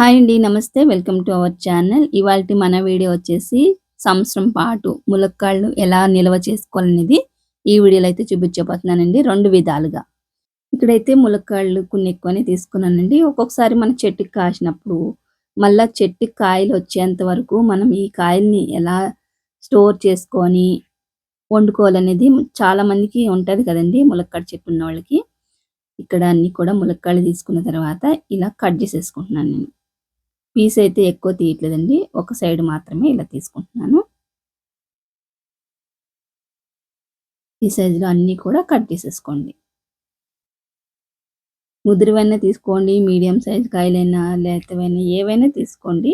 Hi అండి నమస్తే. Welcome to our channel. ఇవాళ మన వీడియో వచ్చేసి సంవత్సరం పాటు ములక్కాళ్ళు ఎలా నిల్వ చేసుకోవాలనేది ఈ వీడియోలో అయితే చూపించబోతున్నానండి. రెండు విధాలుగా. ఇక్కడైతే ములక్కాళ్ళు కొన్ని ఎక్కువనే తీసుకున్నానండి. ఒక్కొక్కసారి మన చెట్టుకి కాసినప్పుడు మళ్ళా చెట్టుకి కాయలు వచ్చేంత వరకు మనం ఈ కాయల్ని ఎలా స్టోర్ చేసుకొని వండుకోవాలనేది చాలా మందికి ఉంటుంది కదండి ములక్కాడ చెట్టు ఉన్న వాళ్ళకి ఇక్కడ అన్ని కూడా ములక్కాళ్ళు తీసుకున్న తర్వాత ఇలా కట్ చేసేసుకుంటున్నాను నేను. పీస్ అయితే ఎక్కువ తీయట్లేదండి. ఒక సైడ్ మాత్రమే ఇలా తీసుకుంటున్నాను. ఈ సైజులో అన్నీ కూడా కట్ చేసేసుకోండి. ముదిరివైనా తీసుకోండి. మీడియం సైజ్ కాయలైనా లేతవైనా ఏవైనా తీసుకోండి.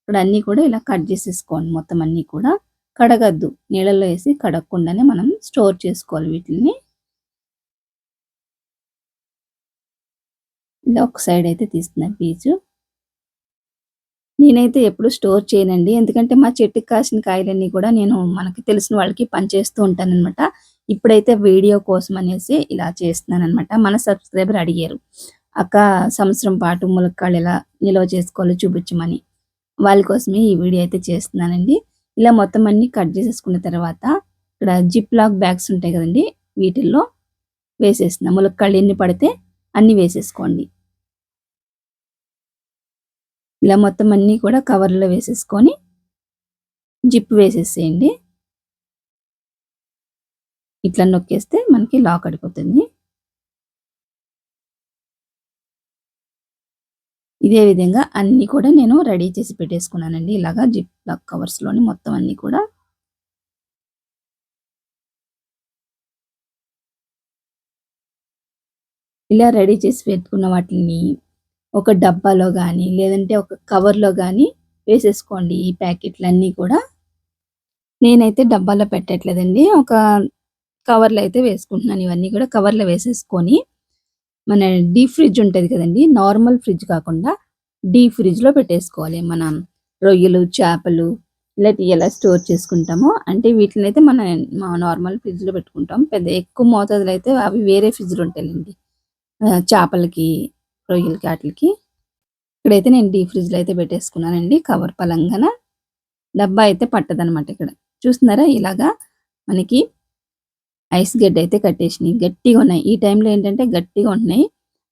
ఇక్కడ అన్నీ కూడా ఇలా కట్ చేసేసుకోండి. మొత్తం అన్నీ కూడా కడగద్దు. నీళ్ళలో వేసి కడగకుండానే మనం స్టోర్ చేసుకోవాలి వీటిని ఇలా ఒక సైడ్ అయితే తీస్తున్నారు పీచు. నేనైతే ఎప్పుడు స్టోర్ చేయనండి. ఎందుకంటే మా చెట్టుకి కాసిన కాయలన్నీ కూడా నేను మనకి తెలిసిన వాళ్ళకి పనిచేస్తూ ఉంటానన్నమాట. ఇప్పుడైతే వీడియో కోసం అనేసి ఇలా చేస్తున్నాను అనమాట మన సబ్స్క్రైబర్ అడిగారు అక్క సంవత్సరం పాటు ములక్కాళ్ళు ఎలా నిల్వ చేసుకోవాలో చూపించమని. వాళ్ళ కోసమే ఈ వీడియో అయితే చేస్తున్నానండి. ఇలా మొత్తం అన్ని కట్ చేసేసుకున్న తర్వాత ఇక్కడ జిప్ లాక్ బ్యాగ్స్ ఉంటాయి కదండి వీటిల్లో వేసేస్తున్నాం. ములక్కాళ్ళు ఎన్ని పడితే అన్ని వేసేసుకోండి. ఇలా మొత్తం అన్నీ కూడా కవర్లో వేసేసుకొని జిప్ వేసేసేయండి. ఇట్లా నొక్కేస్తే మనకి లాక్ అడిపోతుంది ఇదే విధంగా అన్నీ కూడా నేను రెడీ చేసి పెట్టేసుకున్నానండి. ఇలాగా జిప్ లాక్ కవర్స్లోని మొత్తం అన్నీ కూడా ఇలా రెడీ చేసి పెట్టుకున్న వాటిని ఒక డబ్బాలో కానీ లేదంటే ఒక కవర్లో కానీ వేసేసుకోండి ఈ ప్యాకెట్లన్నీ కూడా. నేనైతే డబ్బాలో పెట్టట్లేదండి. ఒక కవర్లో అయితే వేసుకుంటున్నాను. ఇవన్నీ కూడా కవర్లో వేసేసుకొని మన డీప్ ఫ్రిడ్జ్ ఉంటుంది కదండి నార్మల్ ఫ్రిడ్జ్ కాకుండా డీప్ ఫ్రిడ్జ్లో పెట్టేసుకోవాలి. మనం రొయ్యలు చేపలు ఇలాంటివి ఎలా స్టోర్ చేసుకుంటామో అంటే వీటిని అయితే మన నార్మల్ ఫ్రిడ్జ్లో పెట్టుకుంటాం. పెద్ద ఎక్కువ మోతాదులు అయితే అవి వేరే ఫ్రిడ్జ్లు ఉంటాయండి. చేపలకి రొయ్యలకి వాటికి ఇక్కడైతే నేను డీప్ ఫ్రిడ్జ్లో అయితే పెట్టేసుకున్నానండి. కవర్ పలంగాన డబ్బా అయితే పట్టదనమాట ఇక్కడ. చూస్తున్నారా? ఇలాగా మనకి ఐస్ గడ్డ అయితే కట్టేసినాయి. గట్టిగా ఉన్నాయి. ఈ టైంలో ఏంటంటే గట్టిగా ఉంటున్నాయి.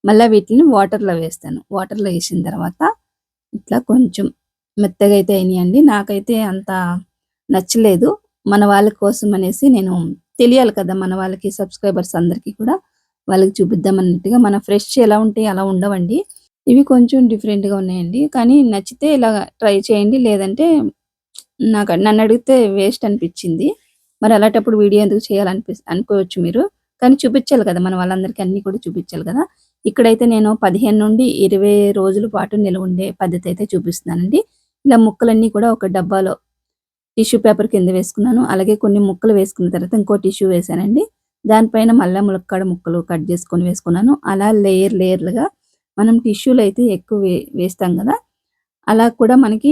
మళ్ళీ వీటిని వాటర్లో వేస్తాను. వాటర్లో వేసిన తర్వాత ఇట్లా కొంచెం మెత్తగా అయితే అయినాయండి. నాకైతే అంత నచ్చలేదు. మన వాళ్ళ కోసం అనేసి నేను తెలియాలి కదా మన వాళ్ళకి సబ్స్క్రైబర్స్ అందరికీ కూడా. వాళ్ళకి చూపిద్దాం అన్నట్టుగా మన ఫ్రెష్ ఎలా ఉంటాయి అలా ఉండవండి. ఇవి కొంచెం డిఫరెంట్గా ఉన్నాయండి. కానీ నచ్చితే ఇలా ట్రై చేయండి. లేదంటే నాకు నన్ను అడిగితే వేస్ట్ అనిపించింది. మరి అలాంటప్పుడు వీడియో ఎందుకు చేయాలనిపి అనుకోవచ్చు మీరు. కానీ చూపించాలి కదా మన వాళ్ళందరికీ అన్ని కూడా చూపించాలి కదా. ఇక్కడైతే నేను పదిహేను నుండి ఇరవై రోజుల పాటు నిలవ ఉండే పద్ధతి అయితే చూపిస్తున్నానండి. ఇలా ముక్కలన్నీ కూడా ఒక డబ్బాలో టిష్యూ పేపర్ కింద వేసుకున్నాను. అలాగే కొన్ని ముక్కలు వేసుకున్న తర్వాత ఇంకో టిష్యూ వేసానండి దానిపైన మళ్ళీ ములక్కాడ ముక్కలు కట్ చేసుకొని వేసుకున్నాను. అలా లేయర్ లేయర్లుగా మనం టిష్యూలు అయితే ఎక్కువ వేస్తాం కదా. అలా కూడా మనకి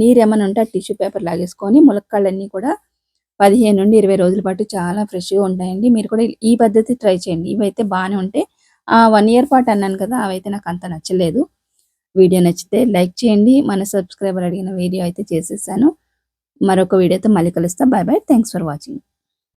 నీరు ఏమైనా ఉంటే ఆ టిష్యూ పేపర్ లాగేసుకొని ములక్కాళ్ళన్నీ కూడా పదిహేను నుండి ఇరవై రోజుల పాటు చాలా ఫ్రెష్గా ఉంటాయండి. మీరు కూడా ఈ పద్ధతి ట్రై చేయండి. ఇవైతే బాగానే ఉంటే ఆ వన్ ఇయర్ పాటు అన్నాను కదా అవైతే నాకు అంత నచ్చలేదు. వీడియో నచ్చితే లైక్ చేయండి. మన సబ్స్క్రైబర్ అడిగిన వీడియో అయితే చేసేసాను. మరొక వీడియోతో మళ్ళీ కలుస్తా. Bye bye. Thanks for watching.